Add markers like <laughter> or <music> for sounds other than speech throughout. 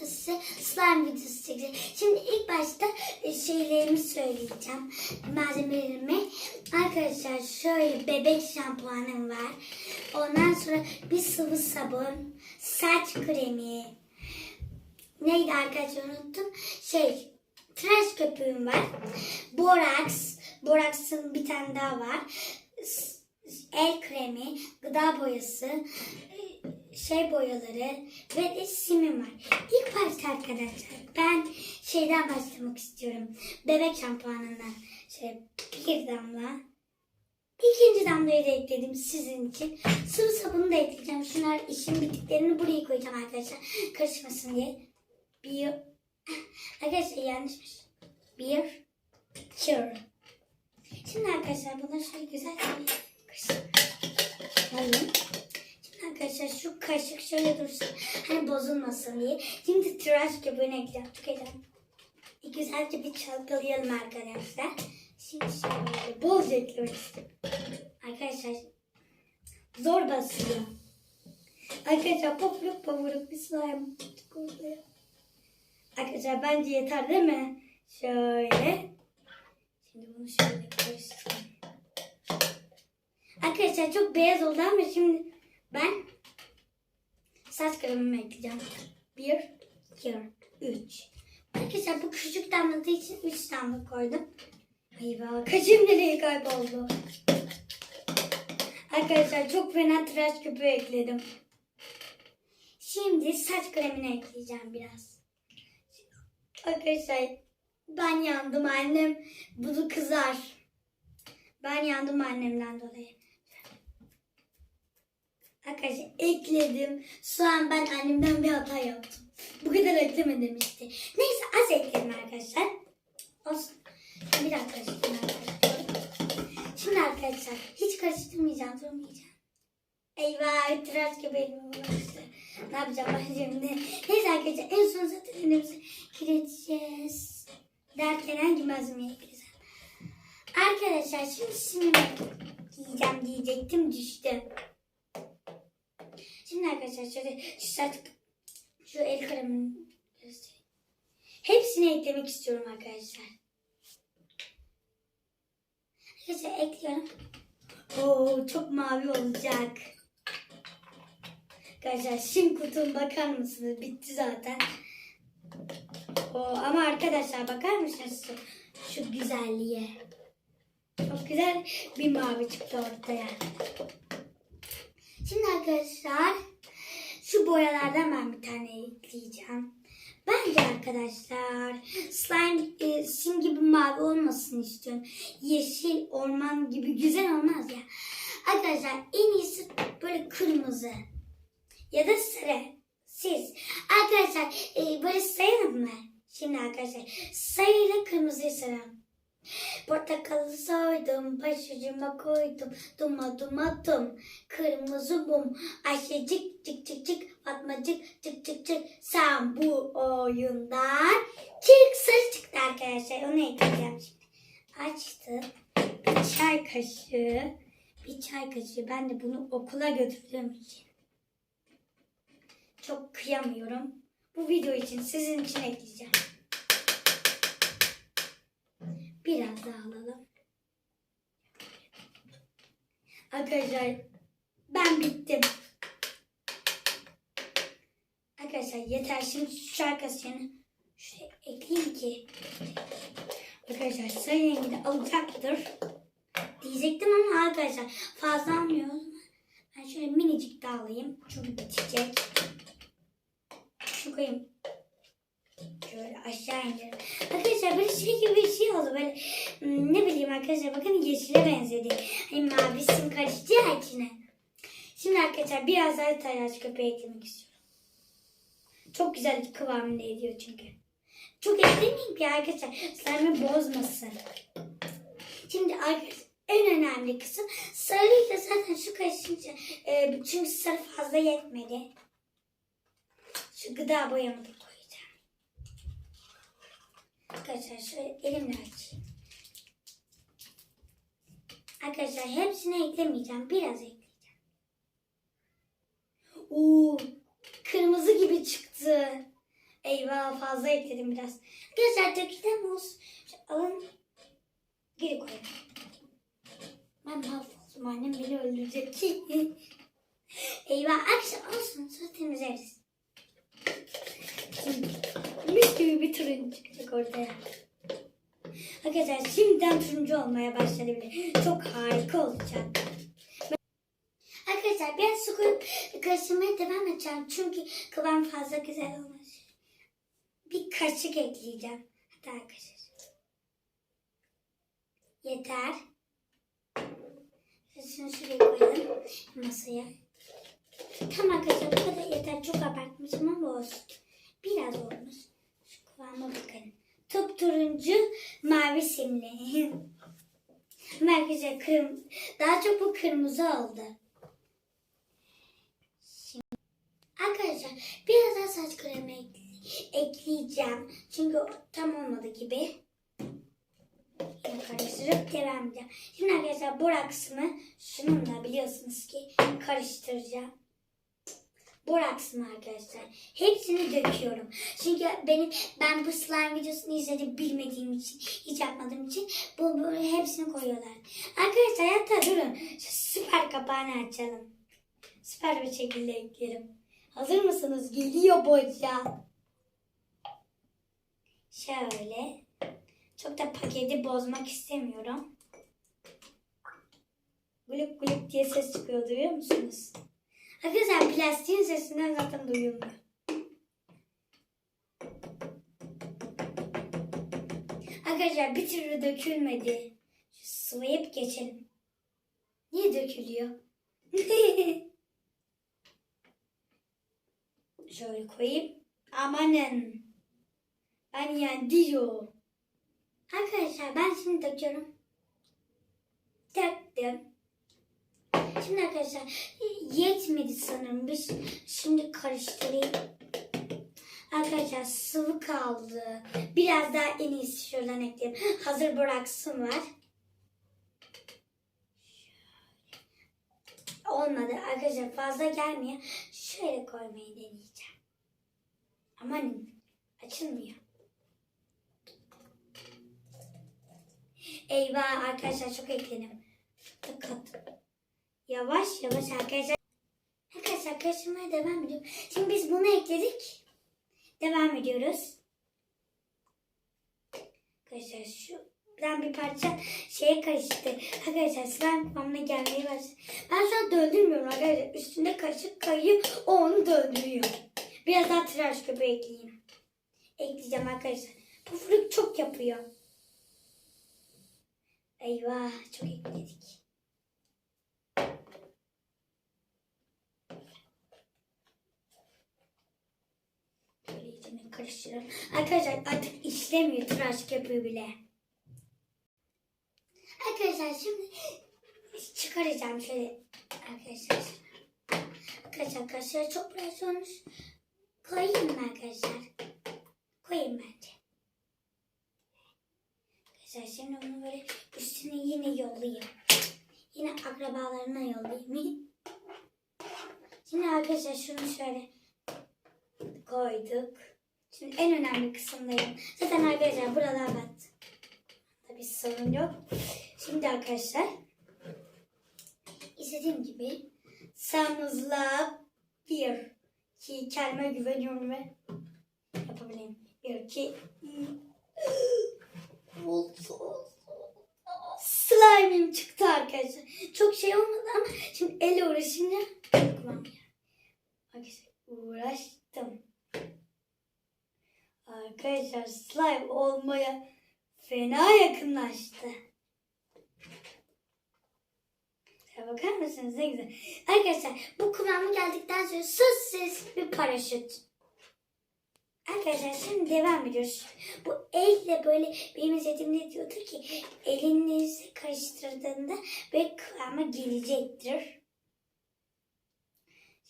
videomuzda size slime videosu çekeceğim. Şimdi ilk başta e, şeylerimi söyleyeceğim. Malzemelerimi. Arkadaşlar şöyle bebek şampuanım var. Ondan sonra bir sıvı sabun, saç kremi. Neydi arkadaşlar unuttum. Şey tıraş köpüğüm var. Boraks. Boraks'ın bir tane daha var. El kremi, gıda boyası, şey boyaları ve de var. İlk başta arkadaşlar ben şeyden başlamak istiyorum. Bebek şampuanından. Şöyle bir damla. İkinci damlayı da ekledim sizin için. Sıvı sabunu da ekleyeceğim. Şunlar işin bittiklerini buraya koyacağım arkadaşlar. Karışmasın diye. Bir... Arkadaşlar yanlışmış. Bir... Cure. Şimdi arkadaşlar bunu şöyle güzel karıştıralım. Arkadaşlar şu kaşık şöyle dursun. Hani bozulmasın diye. Şimdi tıraş ekleyeceğim. Çok edelim. Güzelce bir çalkalayalım arkadaşlar. Şimdi şöyle bolca eklemek istiyorum. Arkadaşlar zor basıyor. Arkadaşlar pofuruk pofuruk bir slime. Çok oluyor. Arkadaşlar bence yeter değil mi? Şöyle. Şimdi bunu şöyle karıştırayım. Arkadaşlar çok beyaz oldu ama şimdi ben saç kremimi ekleyeceğim. Bir, iki, üç. Arkadaşlar bu küçük damladığı için üç damla koydum. Eyvah kaşım nereye kayboldu? Arkadaşlar çok fena tıraş köpüğü ekledim. Şimdi saç kremini ekleyeceğim biraz. Arkadaşlar ben yandım annem bunu kızar. Ben yandım annemden dolayı. Arkadaşlar ekledim. Şu an ben annemden bir hata yaptım. Bu kadar eklemedim işte. Neyse az ekledim arkadaşlar. Olsun. Bir daha arkadaşlar. Şimdi arkadaşlar hiç karıştırmayacağım, durmayacağım. Eyvah tıraş gibi elime. Ne yapacağım ben şimdi? Neyse arkadaşlar en son zaten elimizi kirleteceğiz. Derken hangi malzemeyi ekleyeceğim? Arkadaşlar şimdi şimdi giyeceğim diyecektim düştü. Şimdi arkadaşlar şöyle şu şu el kremini göstereyim. Hepsini eklemek istiyorum arkadaşlar. Arkadaşlar ekliyorum. Oo çok mavi olacak. Arkadaşlar sim kutum bakar mısınız? Bitti zaten. Oo, ama arkadaşlar bakar mısınız şu, şu güzelliğe? Çok güzel bir mavi çıktı ortaya. Şimdi arkadaşlar şu boyalardan ben bir tane ekleyeceğim. Bence arkadaşlar slime e, sim gibi mavi olmasını istiyorum. Yeşil orman gibi güzel olmaz ya. Arkadaşlar en iyisi böyle kırmızı ya da sarı. Siz arkadaşlar e, böyle sayalım mı? Şimdi arkadaşlar sarıyla kırmızıyı sayalım. Portakalı soydum, başucuma koydum, duma duma dum, kırmızı mum, Ayşecik cik cik cik, Fatmacık cik cik cik, sen bu oyundan çık sarı çıktı arkadaşlar, onu ekleyeceğim şimdi. Açtım, bir çay kaşığı, bir çay kaşığı, ben de bunu okula götürdüğüm için. Çok kıyamıyorum. Bu video için sizin için ekleyeceğim. Biraz daha alalım. Arkadaşlar ben bittim. Arkadaşlar yeter şimdi şu şarkısını şuraya ekleyeyim ki. Arkadaşlar sarı rengi de alacaktır. Diyecektim ama arkadaşlar fazla almıyor. o zaman Ben şöyle minicik daha alayım. Çünkü bitecek. Şu koyayım. Aşağı indirelim. Arkadaşlar böyle şey gibi bir şey oldu. Böyle hmm, ne bileyim arkadaşlar bakın yeşile benzedi. Hani mavi sim karıştı ya içine. Şimdi arkadaşlar biraz daha tıraş köpüğü eklemek istiyorum. Çok güzel kıvamını ediyor çünkü. Çok eklemeyeyim ki arkadaşlar slime'ı bozmasın. Şimdi arkadaşlar en önemli kısım sarıyla zaten şu karışınca e, çünkü sarı fazla yetmedi. Şu gıda koyacağım. Arkadaşlar şöyle elimle açayım. Arkadaşlar hepsini eklemeyeceğim. Biraz ekleyeceğim. Oo, kırmızı gibi çıktı. Eyvah. Fazla ekledim biraz. Arkadaşlar dökülen olsun. Alın. Geri koyalım. Ben mahvoldum. Annem beni öldürecek. <laughs> Eyvah arkadaşlar olsun. Sonra temizleriz. Şimdi mis gibi bir turuncu çıkacak ortaya. Arkadaşlar şimdiden turuncu olmaya başladı bile. Çok harika olacak. Arkadaşlar biraz su koyup karıştırmaya devam edeceğim. Çünkü kıvam fazla güzel olmaz. Bir kaşık ekleyeceğim. Hatta arkadaşlar. Yeter. Şunu şuraya koyalım. Masaya. Tamam arkadaşlar bu kadar yeter. Çok abartmışım ama olsun. Biraz olmuş. Kıvama bakın. Top turuncu mavi simli. <laughs> Ama arkadaşlar kırm daha çok bu kırmızı oldu. Şimdi arkadaşlar biraz daha saç kremi ekle- ekleyeceğim. Çünkü tam olmadı gibi. Karıştırıp devam edeceğim. Şimdi arkadaşlar boraksımı şununla biliyorsunuz ki karıştıracağım. Boraksımı arkadaşlar. Hepsini döküyorum. Çünkü benim ben bu slime videosunu izledim bilmediğim için, hiç yapmadığım için bu böyle hepsini koyuyorlar. Arkadaşlar hatta durun. Şu süper kapağını açalım. Süper bir şekilde eklerim. Hazır mısınız? Geliyor boca. Şöyle. Çok da paketi bozmak istemiyorum. Guluk guluk diye ses çıkıyor duyuyor musunuz? Arkadaşlar plastiğin sesinden zaten duyulmuyor. Arkadaşlar bir türlü dökülmedi. Şu sıvayıp geçelim. Niye dökülüyor? <laughs> Şöyle koyayım. Amanın. Ben yendiyor. Arkadaşlar ben şimdi döküyorum. Döktüm. Şimdi arkadaşlar yetmedi sanırım. Biz şimdi karıştırayım. Arkadaşlar sıvı kaldı. Biraz daha en iyisi şuradan ekleyeyim. Hazır boraksım var. Olmadı arkadaşlar fazla gelmiyor. Şöyle koymayı deneyeceğim. Aman açılmıyor. Eyvah arkadaşlar çok ekledim. Kat kat. Yavaş yavaş arkadaşlar. Karıştırmaya devam ediyorum. Şimdi biz bunu ekledik. Devam ediyoruz. Arkadaşlar şu ben bir parça şeye karıştı. Arkadaşlar slime kıvamına gelmeye başladı. Ben şu an döndürmüyorum arkadaşlar. Üstünde kaşık kayıyor. O onu döndürüyor. Biraz daha tıraş köpüğü ekleyeyim. Ekleyeceğim arkadaşlar. Pufluk çok yapıyor. Eyvah çok ekledik. Böyle içine karıştırıyorum. Arkadaşlar artık işlemiyor tıraş köpüğü bile. Arkadaşlar şimdi çıkaracağım şöyle. Arkadaşlar. Arkadaşlar kaşığı çok biraz olmuş. Koyayım mı arkadaşlar? Koyayım bence. Arkadaşlar şimdi onu böyle üstüne yine yollayayım. Yine akrabalarına yollayayım. Şimdi arkadaşlar şunu şöyle koyduk. Şimdi en önemli kısımdayım. Zaten arkadaşlar buralar battı. Tabii sorun yok. Şimdi arkadaşlar istediğim gibi sanızla bir iki kendime güveniyorum ve yapabileyim. Bir iki Slime'im çıktı arkadaşlar. Çok şey olmadı ama şimdi elle uğraşınca dokunmam ya. Arkadaşlar uğraştım. Arkadaşlar slime olmaya fena yakınlaştı. Ya bakar mısınız ne güzel. Arkadaşlar bu kıvamı geldikten sonra ses bir paraşüt. Arkadaşlar şimdi devam ediyoruz. Bu elle böyle benim izlediğimde diyordu ki elinizi karıştırdığında böyle kıvama gelecektir.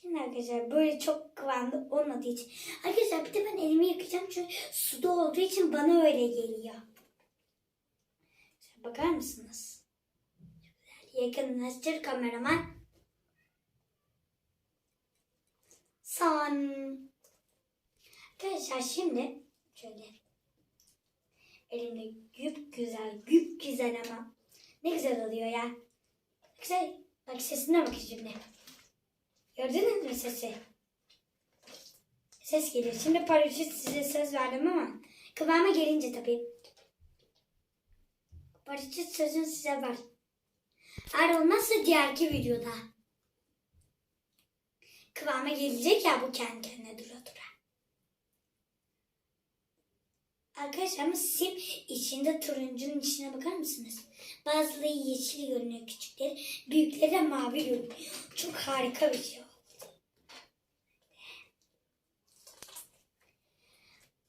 Şimdi arkadaşlar böyle çok kıvamlı olmadığı için. Arkadaşlar bir de ben elimi yıkayacağım çünkü suda olduğu için bana öyle geliyor. Şöyle bakar mısınız? Yakınlaştır kameraman. Son. Arkadaşlar şimdi şöyle elimde güp güzel güp güzel ama ne güzel oluyor ya. Güzel. Bak sesine bakın şimdi. Gördünüz mü sesi? Ses geliyor. Şimdi paraşüt size söz verdim ama kıvama gelince tabii. Paraşüt sözün size var. Eğer olmazsa diğerki videoda. Kıvama gelecek ya bu kendi kendine dura dura. Arkadaşlar sim içinde turuncunun içine bakar mısınız? Bazıları yeşil görünüyor küçükleri. Büyükleri de mavi görünüyor. Çok harika bir şey oldu.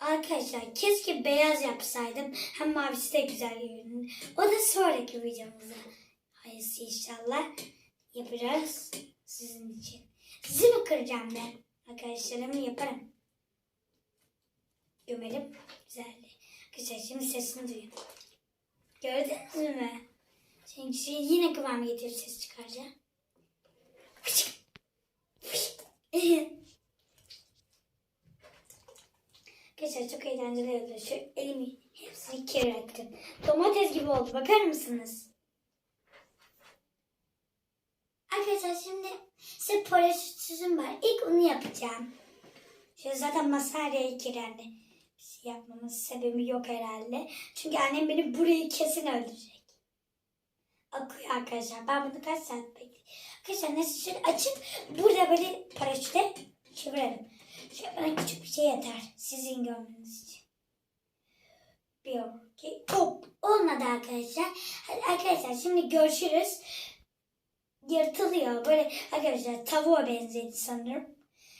Arkadaşlar keşke beyaz yapsaydım. Hem mavisi de güzel görünür. O da sonraki videomuzda. Hayırlısı inşallah yapacağız sizin için. Sizi mi kıracağım ben? Arkadaşlarımı yaparım. Gömelim. Güzeldi. Arkadaşlar şimdi sesini duyun. Gördünüz mü? Şey yine kıvam getirip ses çıkaracağım. Arkadaşlar çok eğlenceli oldu. Şu elimi hepsini kirlettim. Domates gibi oldu. Bakar mısınız? Arkadaşlar şimdi size paraşütüm var. İlk onu yapacağım. Şöyle zaten masaya kirlendi. Bir şey yapmamın sebebi yok herhalde. Çünkü annem beni burayı kesin öldürecek. Akıyor arkadaşlar. Ben bunu kaç saat bekledim. Arkadaşlar neyse şöyle açıp burada böyle paraşüte çevirelim. Şöyle bana küçük bir şey yeter. Sizin görmeniz için. Bir, iki, hop. Olmadı arkadaşlar. Hadi arkadaşlar şimdi görüşürüz. Yırtılıyor. Böyle arkadaşlar tavuğa benzedi sanırım.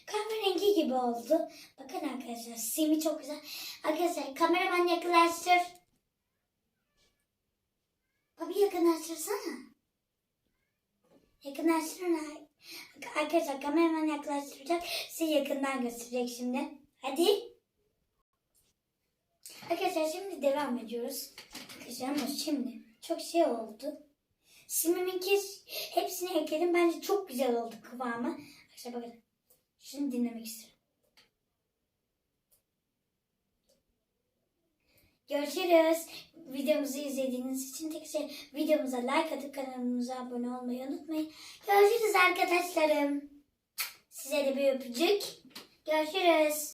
Kahverengi gibi oldu. Bakın arkadaşlar simi çok güzel. Arkadaşlar kameraman yakınlaştır. Abi yakınlaştırsana. Yakınlaştırın. Arkadaşlar kameraman yaklaştıracak. Size yakından gösterecek şimdi. Hadi. Arkadaşlar şimdi devam ediyoruz. Arkadaşlar ama şimdi çok şey oldu. Simimin kes hepsini ekledim. Bence çok güzel oldu kıvamı. Arkadaşlar bakın. Şunu dinlemek istiyorum. Görüşürüz. Videomuzu izlediğiniz için tekrar videomuza like atıp kanalımıza abone olmayı unutmayın. Görüşürüz arkadaşlarım. Size de bir öpücük. Görüşürüz.